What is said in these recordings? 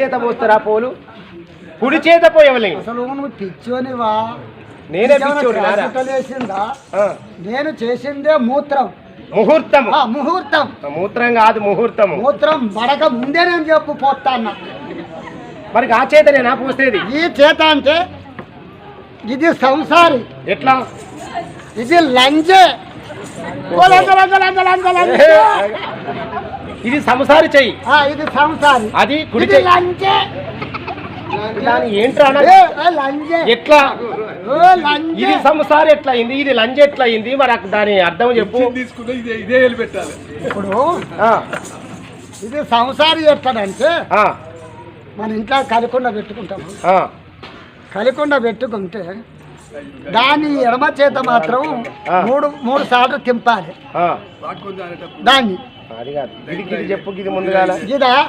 చేత పోస్తారా పోలు? కుడి చేత పోయవలే. అసలు నువ్వు పిచ్చోనివా? నేనే నేను చేసిందే మూత్రం. ముహూర్తము. ఆ, ముహూర్తం. మూత్రం కాదు ముహూర్తము. మూత్రం పడక ముందే నేను చెప్పు పోతాన్న. మరి ఆ చేతనేనా పోసేది? ఈ చేత అంటే ఇది సంసారి. ఎట్లా? ఇది లంజ, లంజ, లంజ, లంజ, లంజ. ఇది సంసారి చెయ్యి. ఆ, ఇది సంసారి. అది కుడి దాని ఏంట్రా లంజే ఎట్లా? ఓ లంజే ఇది సంసారి ఎట్లా అయింది ఇది లంజ్ ఎట్లా అయింది మరి అక్కడ దాని అర్థం చెప్పు. తీసుకుంటే ఇదే పెట్టాలి. ఇప్పుడు ఆ, ఇది సంసారి ఎట్లడంటే ఆ, మన ఇంట్లో కలికొండ పెట్టుకుంటాము ఆ. కలికొండ పెట్టుకుంటే దాని ఎడమ చేత మాత్రం. మూడు మూడు సార్లు తింపాలి ఆ. దాన్ని అది కాదు. ఇది ఇది చెప్పు ఇది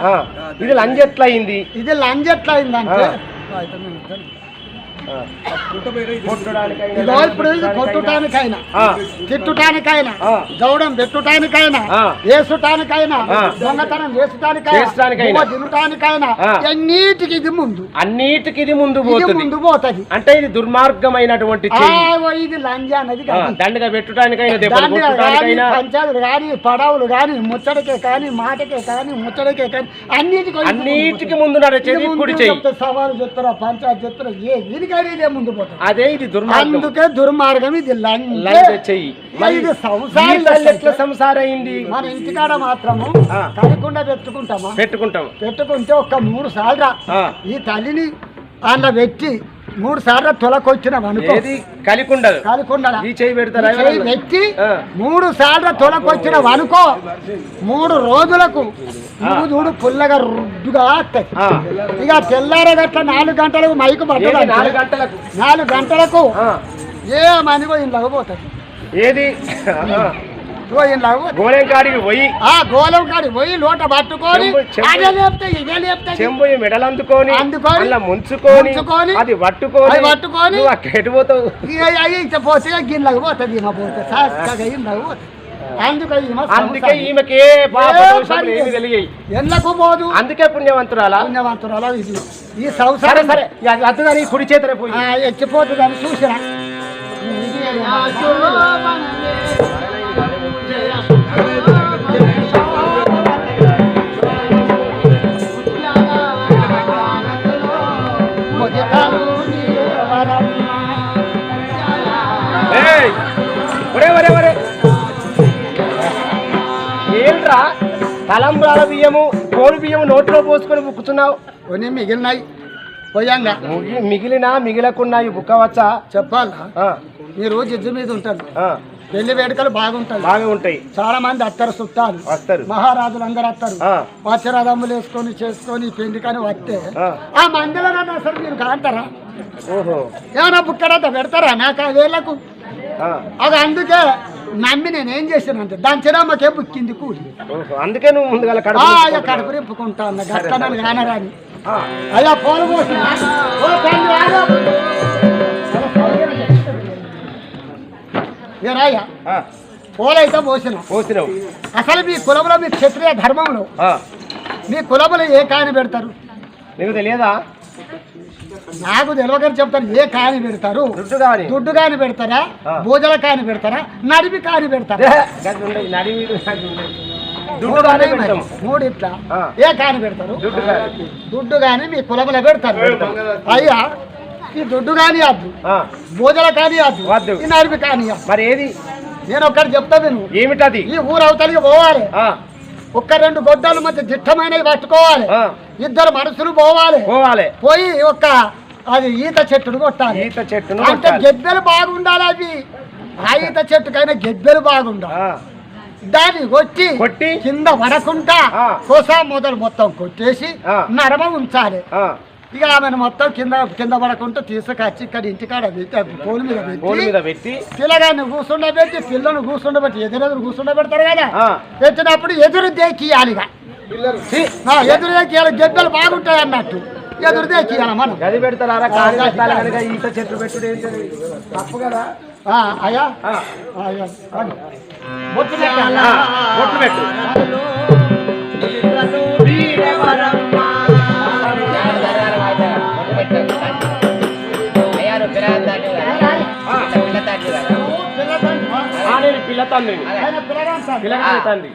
ఆ, ఇది లంజ్ ఎట్లా అయింది ఇది లంజ్ ఎట్లా అయిందంటే ఇది కొట్టుటానికైనా తిట్టుటానికైనా. గౌడం పెట్టుటానికైనా. వేసుటానికైనా. దొంగతనం వేసుటానికైనా తినటానికైనా. అన్నిటికి ఇది ముందు అన్నిటికి ఇది ముందు పోతుంది ముందు పోతుంది అంటే ఇది దుర్మార్గమైనటువంటి ఇది లంజ కాదు. దండగా పెట్టుటానికైనా పంచాలు కానీ పడవలు కానీ ముచ్చటకే కానీ మాటకే కానీ ముచ్చటకే కానీ అన్నిటికీ అన్నిటికి ముందు నడిచేది సవాలు చెప్తారా పంచాయతీ చెప్తారా ఏ దీనికైనా ఇదే ముందు పోతుంది అదే ఇది దుర్మార్గం. అందుకే దుర్మార్గం ఇది లంజ చెయ్యి. ఇది సంసారం ఎట్లా సంసారం అయింది? మన ఇంటికాడ మాత్రము ఆ. కలకుండా పెట్టుకుంటామా? పెట్టుకుంటాం. పెట్టుకుంటే ఒక మూడు సార్లు. ఈ తల్లిని అందులో పెట్టి మూడు సార్లు తొలకొచ్చిన అనుకో. కలికుండదు కాలికొండ ఈ చెయ్యి పెడతారా? ఆ. మూడు సార్లు తొలకొచ్చిన అనుకో. మూడు రోజులకు నువ్వు చూడు పుల్లగా రుడ్డుగా వస్తాయి. ఇక తెల్లారగట్ల నాలుగు గంటలకు మైకు పడ్డది నాలుగు గంటలకు? నాలుగు గంటలకు. ఏ మనిగో ఇంట్లో పోతుంది? ఏది? గోళం కాడికి పోయి. ఆ గోలం కాడి పోయి లోట పట్టుకొని చెంబు- చెంబు- అదే లేపుతాయి ఇదే లేపుతాయి చెంబు మెడలందుకొని అందుకొని, అలా ముంచుకొని అది పట్టుకొని పట్టుకొని, ఎటు పోతావు? పోతే గిన్నెలకు పోతుంది పోతే ఇళ్ళకు పోతుంది. అందుకే. ఈమెకే ఎన్నకు పోదు? అందుకే పుణ్యవంతురాలా? పుణ్యవంతురాలు ఇది. ఈ సరే సంసారం సరే. కానీ కుడి చేతనే పోయి. ఆ, ఎక్కిపోతుందని చూసినా! ఒరే ఒరే ఒరే. ఏంట్రా? తలంబ్రాల బియ్యము కోడి బియ్యము నోట్లో పోసుకొని బుక్కుతున్నావు? కొన్ని మిగిలినాయి. మిగిలినా మిగిలకున్నాయి బుక్కవచ్చా చెప్పాలా? ఆ, మీరు జిజ్జు మీద ఉంటారు. పెళ్ళి వేడుకలు బాగుంటాయి బాగా ఉంటాయి. చాలా మంది అత్తరు చుట్టాలు వస్తారు మహారాజులు అందరు వస్తారు ఆ, వచ్చరదమ్ములు వేసుకొని చేసుకొని పెళ్ళి కానీ వస్తే ఆ. మందిలో అసలు మీరు కాంటారా ఓహో. ఏమైనా బుక్కడంతా పెడతారా? నాకు ఆ ఆ, అది అందుకే నమ్మి నేను ఏం చేశానంటే దాని చిరమ్మకే బుక్కింది కూలి. అందుకే నువ్వు ముందుగా కడుపు రింపుకుంటా అన్న గట్టనని కానరాని. అయ్యా పోలు పోసిన. పోలైతే పోసిన. పోసినావు. అసలు మీ కులంలో మీ క్షత్రియ ధర్మంలో మీ కులములో ఏ కాయని పెడతారు? నీకు తెలియదా? నాకు తెలియకని చెప్తారు ఏ కాయని పెడతారు? దుడ్డు కాని. కాని పెడతారా. భోజన కాయని పెడతారా? నడిపి కాని పెడతారా? నడివి మూడు కాని ఇట్లా. ఏ కాని పెడతారు? దుడ్డు కాని. కాని మీ కులములో పెడతారు. అయ్యా ఈ దుడ్డు కాని వద్దు భోజన కాని వద్దు. ఈ నడిపి కాని. మరి ఏది? నేను ఒక్కటి చెప్తా విను. ఏమిటది? ఈ ఊరు అవతలికి పోవాలి. ఒక్క రెండు గొడ్డల మధ్య దిట్టమైనవి పట్టుకోవాలి. ఇద్దరు మనుషులు పోవాలి. పోవాలి. పోయి ఒక్క అది ఈత చెట్టును కొట్టాలి. ఈత చెట్టును అంటే. గెబ్బెలు బాగుండాలి అవి. ఆ ఈత చెట్టుకైనా గెబ్బెలు బాగుండాలి. దాన్ని కొట్టి కొట్టి. కింద పడకుండా. కోసా మొదలు మొత్తం కొట్టేసి ఆ. నడమ ఉంచాలి. ఇక ఆమెను మొత్తం కింద కింద పడకుండా తీసుకొచ్చి ఇక్కడ ఇంటికాడ పెట్టి పోలు మీద పెట్టి మీద పెట్టి. పిల్లగాన్ని కూర్చుండబెట్టి పిల్లను కూర్చుండబెట్టి ఎదురెదురు కూర్చుండబెడతారు కదా? పెట్టినప్పుడు ఎదురు ఆ, ఎదురు దేకియాలి గెబ్బెలు బాగుంటాయి అన్నట్టు. ఎదురు దేకియాలి మనం. గది పెడతారా? ఈత చెట్లు పెట్టుడు తప్పు కదా? ఆ, అయ్యా. అయ్యా. బొట్టు పెట్టు. పిల్ల తండ్రి ఆయన పిల్లగాని తండ్రి. తండ్రి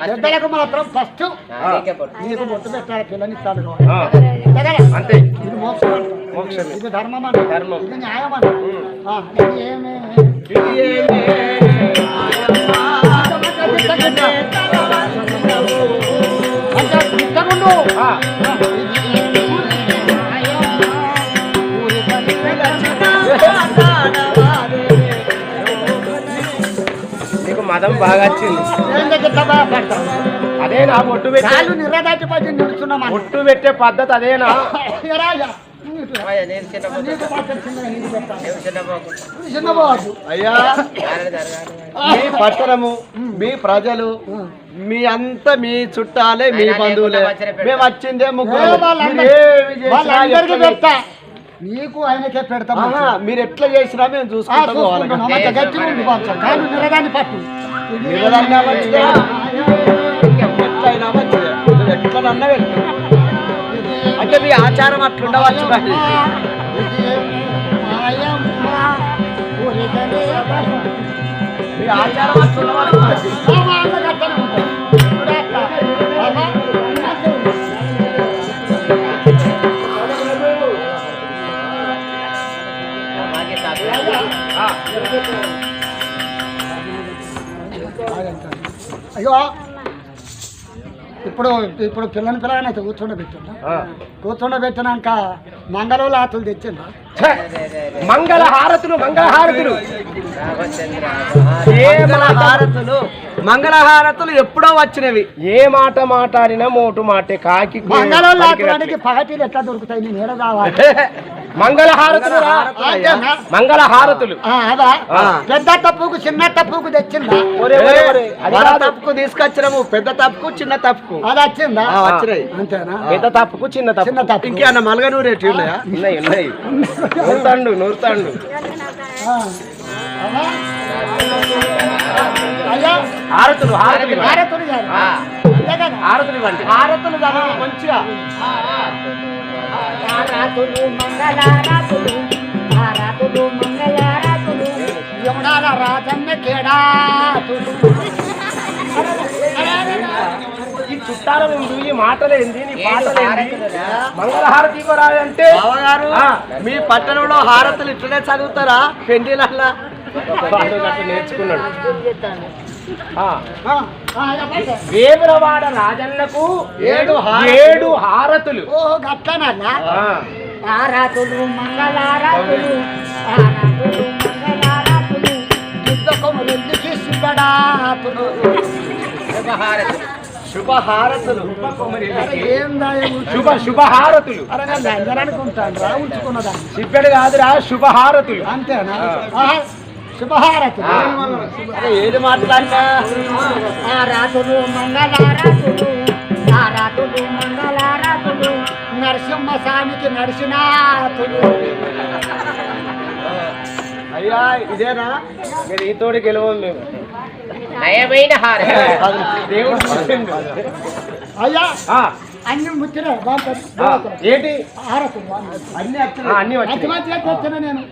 పెద్దలకు మాత్రం ఫస్ట్ ఆ, నీకు బొట్టు పెట్టాలి పిల్లనిస్తాడు ఆ, దగ్గర. అంతే ఇది మోక్షం అంట. మోక్షమే. ఇది ధర్మం అంట ధర్మం. ఇది న్యాయం అంట ఇది ఏమి అంటే మదం బాగా వచ్చింది అదే నా ఒట్టు ఒట్టు పెట్టే పద్ధతి అదేనా? అయ్యా మీ పట్టణము మీ ప్రజలు మీ అంతా మీ చుట్టాలే మీ బంధువులే. మేము వచ్చిందే ముగ్గురు. వాళ్ళందరికీ ఎట్లా పెడతా నీకు ఆయనకే పెడతాం ఆహా, మీరు ఎట్లా చేసినా మేము చూసుకుంటాం. పట్టు. ఇది నిరదన్నా మంచిదే ఎట్లయినా మంచిదే నువ్వు ఎట్లనన్నా వెళ్ళు అంటే మీ ఆచారం అట్లుండవచ్చు కానీ మీ ఆచారం అట్లుండవచ్చు ఆ, అయ్యో. ఇప్పుడు ఇప్పుడు పిల్లని పిల్లగానే అయితే మంగళూరు ఆతులు తెచ్చిందా ఛే! మంగళ హారతులు మంగళ హారతులు మంగళ హారతులు మంగళ హారతులు ఎప్పుడో వచ్చినవి. ఏ మాట మాట్లాడినా మోటు మాటే కాకి ఆతులకి పగటీలు ఎట్లా దొరుకుతాయి? నేను ఏడ కావాలి. మంగళ హారతులు రా. అంతేనా? మంగళ హారతులు ఆ, అదా? ఆ. పెద్ద తప్పుకు చిన్న తప్పుకు తెచ్చిందా. తప్పుకు తీసుకొచ్చినాము. పెద్ద తప్పుకు చిన్న తప్పుకు. అది వచ్చిందా? వచ్చినాయి. అంతేనా? పెద్ద తప్పుకు చిన్న తప్పు చిన్న తప్పు ఇంకేమన్నా మలగనూరు ఎట్టి ఉన్నాయా? ఉన్నాయి ఉన్నాయి. నూరుతాండు నూరుతాండు. హారతులు హారతులు. కదా? హారతులు ఇవ్వండి. హారతులు మంచిగా. మంగళారాతులు మంగళారాతులు రాజన్న కేడాతులు ఈ చుట్టాల ముందు ఈ మాటలేంది నీ పాటలేంది? మంగళహారతి అంటే? బావగారు. మీ పట్టణంలో హారతులు ఇట్లనే చదువుతారా? పెండిలల్లా. నేర్చుకున్నాడు. వేములవాడ రాజన్నకు ఏడు. ఏడు హారతులు. ఓ మంగళారాతులు మంగళారాతులు కొమ్మలెందుకు శుభడాతులు? శుభ హారతులు అరే ఏం దాయము శుభ శుభ హారతులు అరే నేను అందరూ అనుకుంటాను రా ఉంచుకున్నదాన్ని. సిబ్బెడు కాదురా శుభ హారతులు అంతేనా అరే ఏది మాట్లాడినా? ఆరాతులు మంగళారాతులు. ఆరాతులు మంగళారాతులు. నరసింహ స్వామికి నడిచినాతులు అయ్యా ఇదేనా? మీరు ఈ తోడి గెలవం మేము. నయమైన హారం. దేవుడు. అయ్యా అన్ని ముచ్చిన ఆ, ఏంటి? అన్ని తెచ్చిన నేను.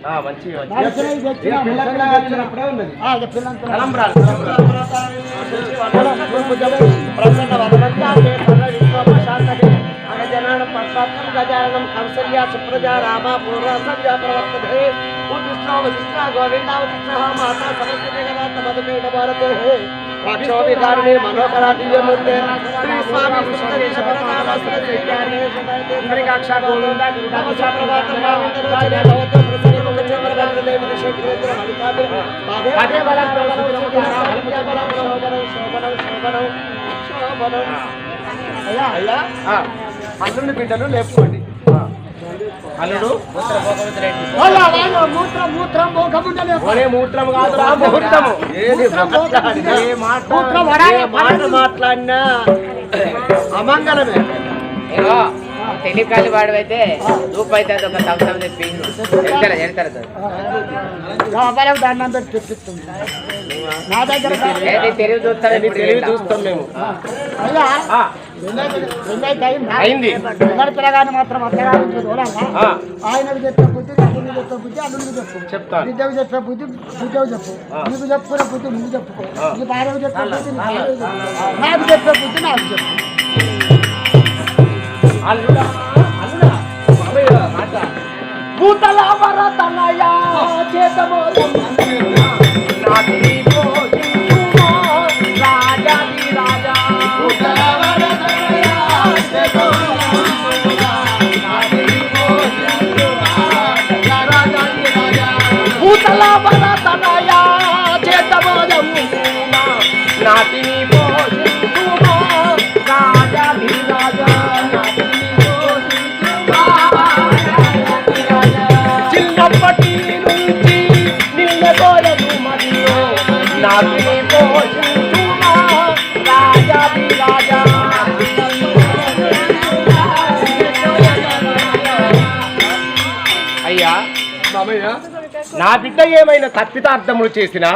గజాననం కంసల్య సుప్రజ రామ పూర్వ సంధ్య ప్రవర్తతే ఉత్కృష్ణ వశిష్ట గోవిందావృష్ణ మాతా సమస్య జగదాంత మధుపేట భారతే వాక్షో వికారిణి మనోకరాటియమూర్తే శ్రీ స్వామి కృష్ణ దేశపరనామస్త్ర చైత్యాన్ని పుండరీకాక్ష గోవింద ప్రభాతం ముఖ చంద్ర బలం శోభనం శోభనం శోభనం శోభనం అయ్యా అయ్యా బిడ్డలు లేపుకోండి అల్లుడు? మూత్రం మాట మాట్లాడినా? అమంగళమే. ఇగో తెలికాలి వాడు అయితే రూపాయి అయితే ఒక సంవత్సరం తెప్పి ఎడతారు ఎడతారు లోపలకు దండం పెట్టి తెప్పిస్తుంది. నా దగ్గర ఏది తెలివి చూస్తారు తెలివి చూస్తాం మేము. అయిందా? పిల్లగాని మాత్రం ఆ. ఆయనకు చెప్పే బుద్ధి నాకు చెప్పే బుద్ధి అల్లుడికి చెప్పు. చెప్తాను. బిడ్డకు చెప్పే బుద్ధి బిడ్డకు చెప్పు. నీకు చెప్పుకునే బుద్ధి నువ్వు చెప్పుకో. ఆ. నీ భార్యకు చెప్పే బుద్ధి చెప్పు. నాకు చెప్పే బుద్ధి నాకు చెప్పు. భూతల వరతనయ చేతమోదం నాటి నా బిడ్డ ఏమైనా తప్పితార్థములు చేసినా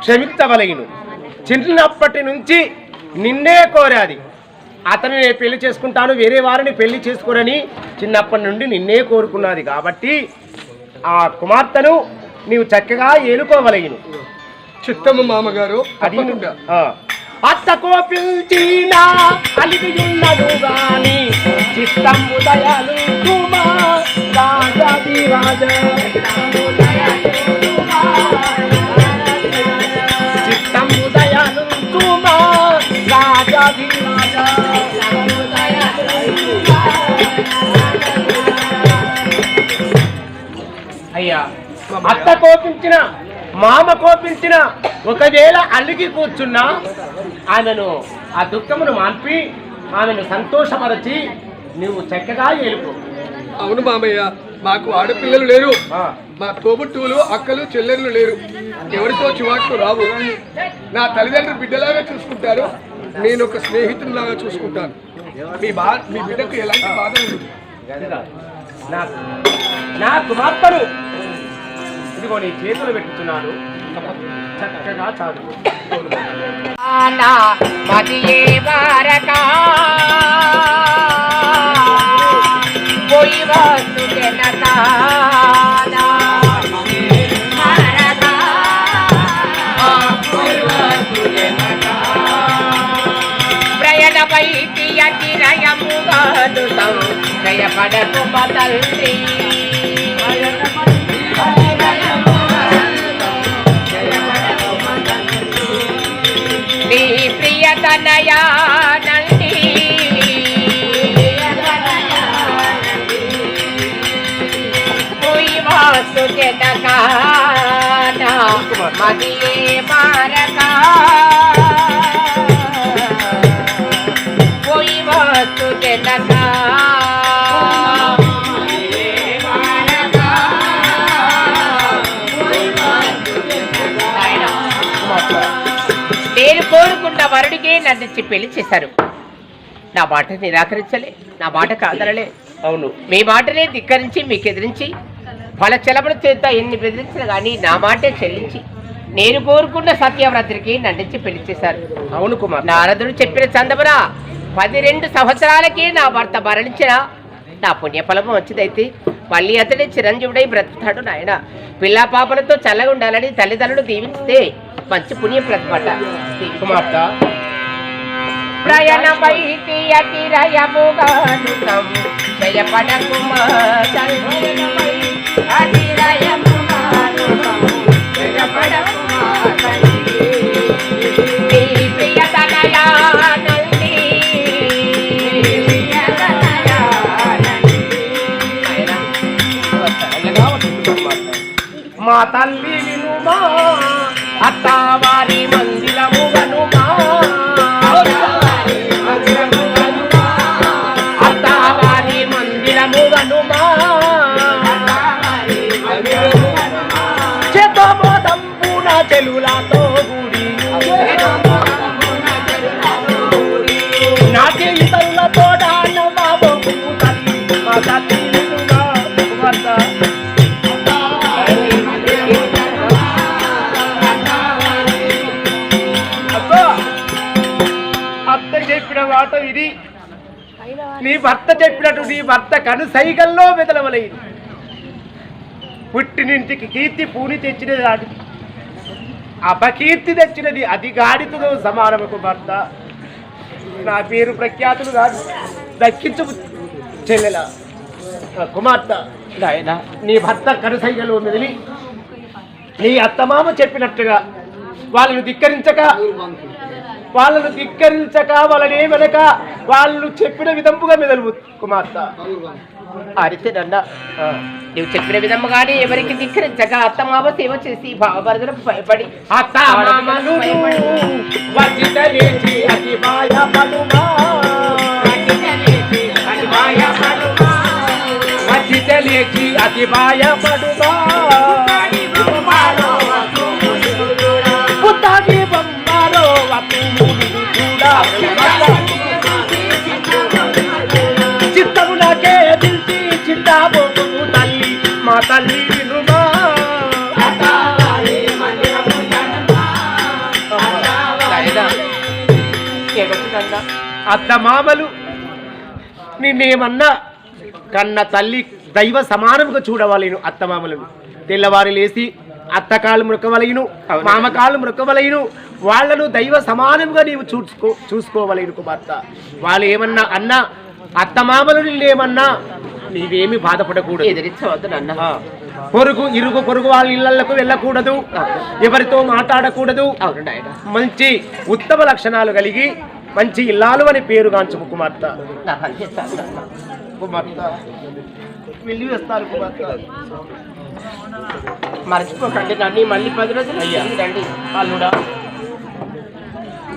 క్షమించవలగిను చిన్నప్పటి నుంచి నిన్నే కోరాది. అతను నేను పెళ్ళి చేసుకుంటాను వేరే వారిని పెళ్ళి చేసుకోరని చిన్నప్పటి నుండి నిన్నే కోరుకున్నది కాబట్టి ఆ కుమార్తెను నీవు చక్కగా ఏలుకోవలగిను చిత్తము మామగారు అది. అత్త కోపించిన అలిగియున్నను గాని చిత్తము దయాలు కుమా అయ్యా అత్త కోపించిన మామ కోపించిన ఒకవేళ అల్లికి కూర్చున్నా ఆమెను ఆ దుఃఖమును మాన్పి ఆమెను సంతోషపరచి నువ్వు చక్కగా ఏలుకో. అవును మామయ్య మాకు ఆడపిల్లలు లేరు. మా తోబుట్టువులు అక్కలు చెల్లెళ్ళు లేరు. ఎవరితో చివాట్లు రావు. నా తల్లిదండ్రులు బిడ్డలాగా చూసుకుంటారు. నేను ఒక స్నేహితునిలాగా చూసుకుంటాను. మీ బా మీ బిడ్డకు ఎలాంటి బాధ గదిరా. నా కుమార్తెను ఇదిగో నీ చేతులు పెట్టుతున్నాను చక్కగా చాలు. ఆనా మదియే వారకా పోయి వస్తు జనతానా ప్రయాణ పైకి అతిరయముగాను జయపడకు నేను కోరుకున్న వరుడికే నన్ను పెళ్ళి చేశారు. నా మాట నిరాకరించలే నా మాట కాదనలే అవును. మీ మాటనే ధిక్కరించి మీకు ఎదిరించి ఫల చెలబడి చేత ఎన్ని బెదిరించిన కానీ నా మాటే చెల్లించి నేను కోరుకున్న సత్యవ్రతుడికి నన్నించి పెళ్ళి చేశారు అవును కుమార్. నారదుడు చెప్పిన చందమున పది రెండు సంవత్సరాలకే నా భర్త మరణించిన నా పుణ్యఫలము మంచిదైతే మళ్ళీ అతడే చిరంజీవుడై బ్రతుకుతాడు నాయన. పిల్ల పాపలతో చల్లగా ఉండాలని తల్లిదండ్రులు దీవిస్తే మంచి పుణ్యం ప్రతిపట కుమార్తె. ప్రయాణ పైకి తల్లి వినుమా అత్తవారి మందిరము విని నీ భర్త చెప్పినట్టు నీ భర్త కను సైగల్లో మెదలవలేదు పుట్టినింటికి కీర్తి పూని తెచ్చినది అది అపకీర్తి తెచ్చినది అది గాడితో సమానముకు భర్త. నా పేరు ప్రఖ్యాతులు కాదు. దక్కించు చెల్లెల కుమార్తె. నాయనా. నీ భర్త కనుసైగలో మెదిలి నీ అత్తమామ చెప్పినట్టుగా వాళ్ళను ధిక్కరించక వాళ్ళను ధిక్కరించక వాళ్ళని వెనక వాళ్ళు చెప్పిన విధంపుగా మెదలు కుమార్తె. అరితేనన్నా నువ్వు చెప్పిన విధముగానే ఎవరికి ధిక్కరించక అత్తమావ సేవ చేసి భావభరతలకు భయపడి వచ్చిత లేచి అతి భయపడుమా. ఏడుస్తున్నా అత్త మామలు నిన్నేమన్నా కన్న తల్లి దైవ సమానముగా చూడవలేను అత్త మామలను తెల్లవారు లేసి అత్త కాళ్ళు మృక్కవలయును మామ కాళ్ళు మృక్కవలయును వాళ్ళను దైవ సమానముగా నీవు చూసుకో చూసుకోవలేను కుమార్తె. వాళ్ళు ఏమన్నా అన్నా అత్త మామలు నిన్నేమన్నా నీవేమి బాధపడకూడదు. ఎదిరించవద్దు ఆ, పొరుగు ఇరుగు పొరుగు వాళ్ళ ఇళ్ళకు వెళ్ళకూడదు. ఎవరితో మాట్లాడకూడదు. మంచి ఉత్తమ లక్షణాలు కలిగి మంచి ఇల్లాలు అని పేరు గాంచు కుమార్తె. వెళ్ళి వేస్తారు మర్చిపోకండి నన్ను మళ్ళీ పది రోజులు రండి అల్లుడా.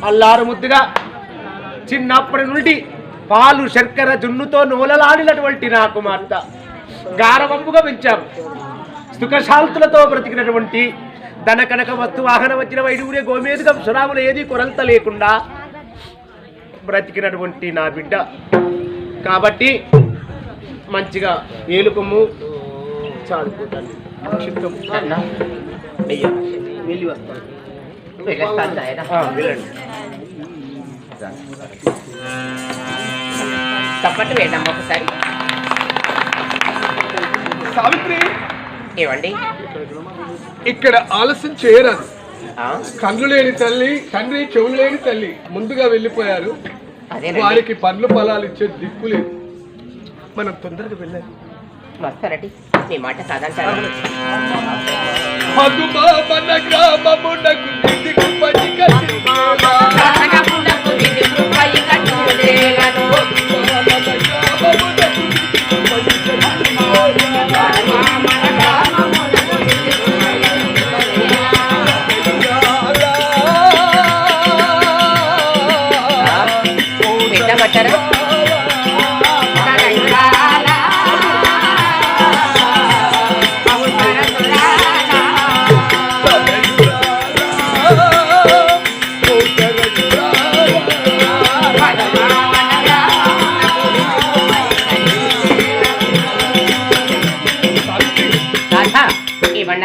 అల్లారు ముద్దుగా చిన్నప్పటి నుండి పాలు శర్కర జున్నుతో నూలలాడినటువంటి నా కుమార్తె. గారవంపుగా పెంచాం సుఖశాంతులతో బ్రతికినటువంటి ధన కనక వస్తు వాహన వచ్చిన వైడుగురే గోమేదుగం సురాములు ఏది కొరంత లేకుండా బ్రతికినటువంటి నా బిడ్డ. కాబట్టి మంచిగా అయ్యా. వెళ్ళి వస్తాను. వెళ్ళండి. తప్పట్టు వేద్దాం ఒకసారి. సావిత్రి! ఏమండి? ఇక్కడ ఆలస్యం చేయరాదు. కళ్ళు లేని తల్లి తండ్రి చెవులు లేని తల్లి ముందుగా వెళ్ళిపోయారు. వారికి పండ్లు పొలాలు ఇచ్చే దిక్కు లేదు. మనం తొందరగా వెళ్ళాలి. వస్తారండి. మీ మాట కాదంటారు. గ్రామమునకు దిక్కు పచ్చిక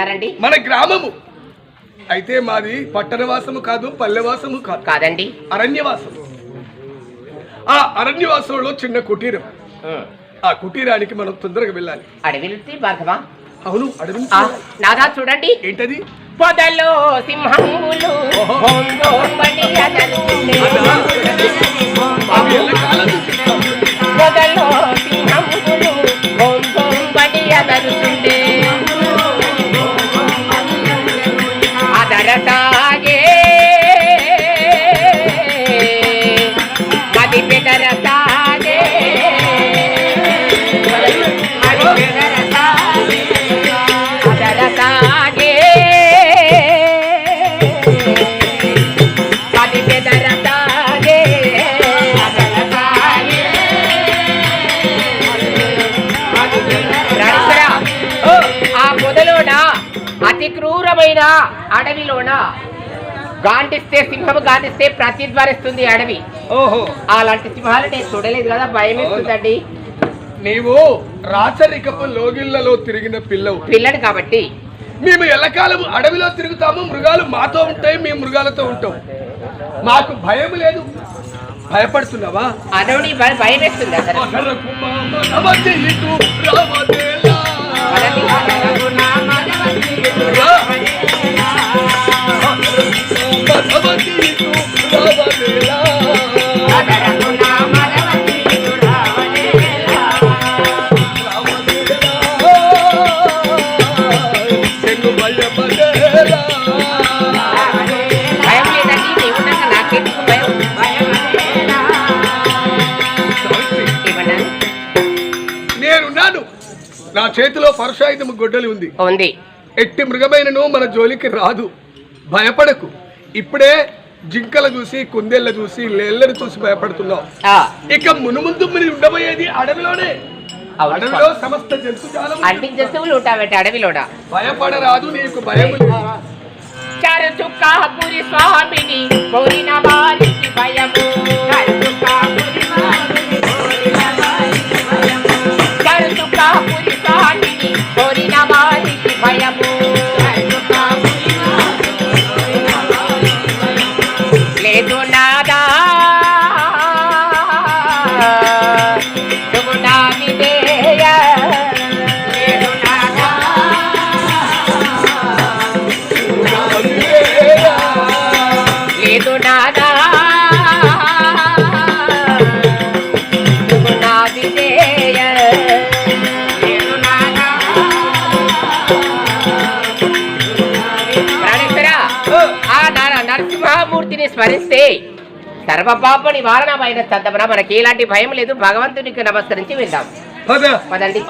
ఏమన్నారండి మన గ్రామము. అయితే మాది పట్టణవాసము కాదు పల్లెవాసము కాదు. కాదండి. అరణ్యవాసం ఆ అరణ్యవాసంలో చిన్న కుటీరం. ఆ. కుటీరానికి మనం తొందరగా వెళ్ళాలి. అడవిలుతి భార్గవా అవును అడవి ఆ, నాదా చూడండి. ఏంటది? పొదలో సింహములు. అవి ఎల్లకాలం. పొదలో సింహములు హోందోంబడి అదలుతుండే. అడవిలోన గాంటిస్తే సింహం గాంటిస్తే ప్రతిధ్వనిస్తుంది అడవి. ఓహో. అలాంటి సింహాలు నేను చూడలేదు కదా భయం వేస్తుందండి. నీవు రాచరికపు లోగిళ్ళలో తిరిగిన పిల్లవు. పిల్లని కాబట్టి. మేము ఎల్లకాలం అడవిలో తిరుగుతాము మృగాలు మాతో ఉంటాయి మేము మృగాలతో ఉంటాం. మాకు భయం లేదు. భయపడుతున్నావా? అనవుని భయ- వేస్తుంది నా చేతిలో పరశాయుధం గొడ్డలి ఉంది. ఉంది. ఎట్టి మృగమైనను మన జోలికి రాదు. భయపడకు. ఇప్పుడే జింకల చూసి కుందేళ్ళ చూసి లేళ్ళను చూసి భయపడుతున్నావు. ఇక మునుముందు మీరు ఉండబోయేది అడవిలోనే. అడవిలో. సమస్త జంతుజాలం అన్ని జంతువులు ఉంటాబట్టి అడవిలోన. భయపడరాదు నీకు భయం లేదు. చారు చుక్క పురి స్వామిని కోరిన వారికి భయము. స్మరిస్తే సర్వపాప నివారణమైన సంతమన మనకి ఎలాంటి భయం లేదు. భగవంతునికి నమస్కరించి పద పదండి.